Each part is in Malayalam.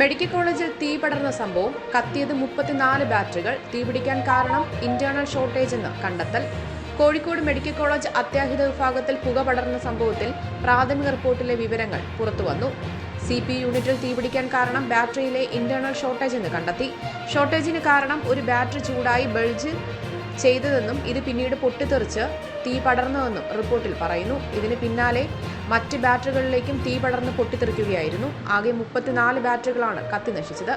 മെഡിക്കൽ കോളേജിൽ തീ പടർന്ന സംഭവം കത്തിയത് മുപ്പത്തിനാല് ബാറ്ററികൾ തീപിടിക്കാൻ കാരണം ഇന്റേണൽ ഷോർട്ടേജ് എന്ന് കണ്ടെത്തൽ. കോഴിക്കോട് മെഡിക്കൽ കോളേജ് അത്യാഹിത വിഭാഗത്തിൽ പുക പടർന്ന സംഭവത്തിൽ പ്രാഥമിക റിപ്പോർട്ടിലെ വിവരങ്ങൾ പുറത്തുവന്നു. സി പി യൂണിറ്റിൽ തീപിടിക്കാൻ കാരണം ബാറ്ററിയിലെ ഇന്റേണൽ ഷോർട്ടേജ് എന്ന് കണ്ടെത്തി. ഷോർട്ടേജിന് കാരണം ഒരു ബാറ്ററി ചൂടായി ബൾജ് ചെയ്തതെന്നും ഇത് പിന്നീട് പൊട്ടിത്തെറിച്ച് തീ പടർന്നതെന്നും റിപ്പോർട്ടിൽ പറയുന്നു. ഇതിന് പിന്നാലെ മറ്റ് ബാറ്ററികളിലേക്കും തീ പടർന്ന് പൊട്ടിത്തെറിക്കുകയായിരുന്നു. ആകെ മുപ്പത്തിനാല് ബാറ്ററികളാണ് കത്തി നശിച്ചത്.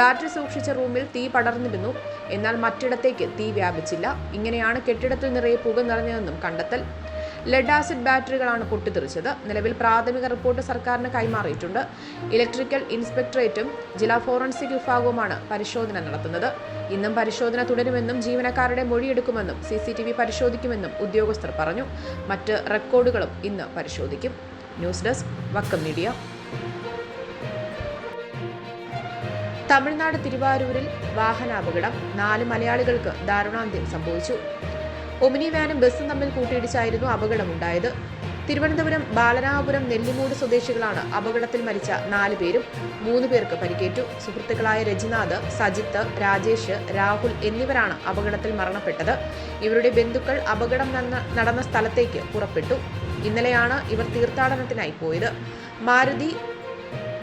ബാറ്ററി സൂക്ഷിച്ച റൂമിൽ തീ പടർന്നിരുന്നു. എന്നാൽ മറ്റിടത്തേക്ക് തീ വ്യാപിച്ചില്ല. ഇങ്ങനെയാണ് കെട്ടിടത്തിൽ നിറയെ പുക നിറഞ്ഞതെന്നും കണ്ടെത്തൽ. ലെഡ് ആസിഡ് ബാറ്ററികളാണ് പൊട്ടിത്തെറിച്ചത്. നിലവിൽ പ്രാഥമിക റിപ്പോർട്ട് സർക്കാരിന് കൈമാറിയിട്ടുണ്ട്. ഇലക്ട്രിക്കൽ ഇൻസ്പെക്ടറേറ്റും ജില്ലാ ഫോറൻസിക് വിഭാഗവുമാണ് പരിശോധന നടത്തുന്നത്. ഇന്നും പരിശോധന തുടരുമെന്നും ജീവനക്കാരുടെ മൊഴിയെടുക്കുമെന്നും സി സി ടി വി പരിശോധിക്കുമെന്നും ഉദ്യോഗസ്ഥർ പറഞ്ഞു. മറ്റ് റെക്കോർഡുകളും ഇന്ന് പരിശോധിക്കും. News desk Vakkom media. Tamil Nadu തിരുവാരൂരിൽ വാഹനാപകടം. നാല് മലയാളികൾക്ക് ദാരുണാന്ത്യം സംഭവിച്ചു. ഒമിനി വാനും ബസ്സും തമ്മിൽ കൂട്ടിയിടിച്ചായിരുന്നു അപകടമുണ്ടായത്. തിരുവനന്തപുരം ബാലനാപുരം നെല്ലിമൂട് സ്വദേശികളാണ് അപകടത്തിൽ മരിച്ച നാല് പേരും മൂന്ന് പേർക്ക് പരിക്കേറ്റു. സുഹൃത്തുക്കളായ രജിനാഥ് സജിത്ത് രാജേഷ് രാഹുൽ എന്നിവരാണ് അപകടത്തിൽ മരണപ്പെട്ടത്. ഇവരുടെ ബന്ധുക്കൾ അപകടം നടന്ന- സ്ഥലത്തേക്ക് പുറപ്പെട്ടു. ഇന്നലെയാണ് ഇവർ തീർത്ഥാടനത്തിനായി പോയത്. മാരുതി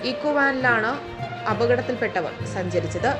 ഇക്കോവാനിലാണ് അപകടത്തിൽപ്പെട്ടവർ സഞ്ചരിച്ചത്.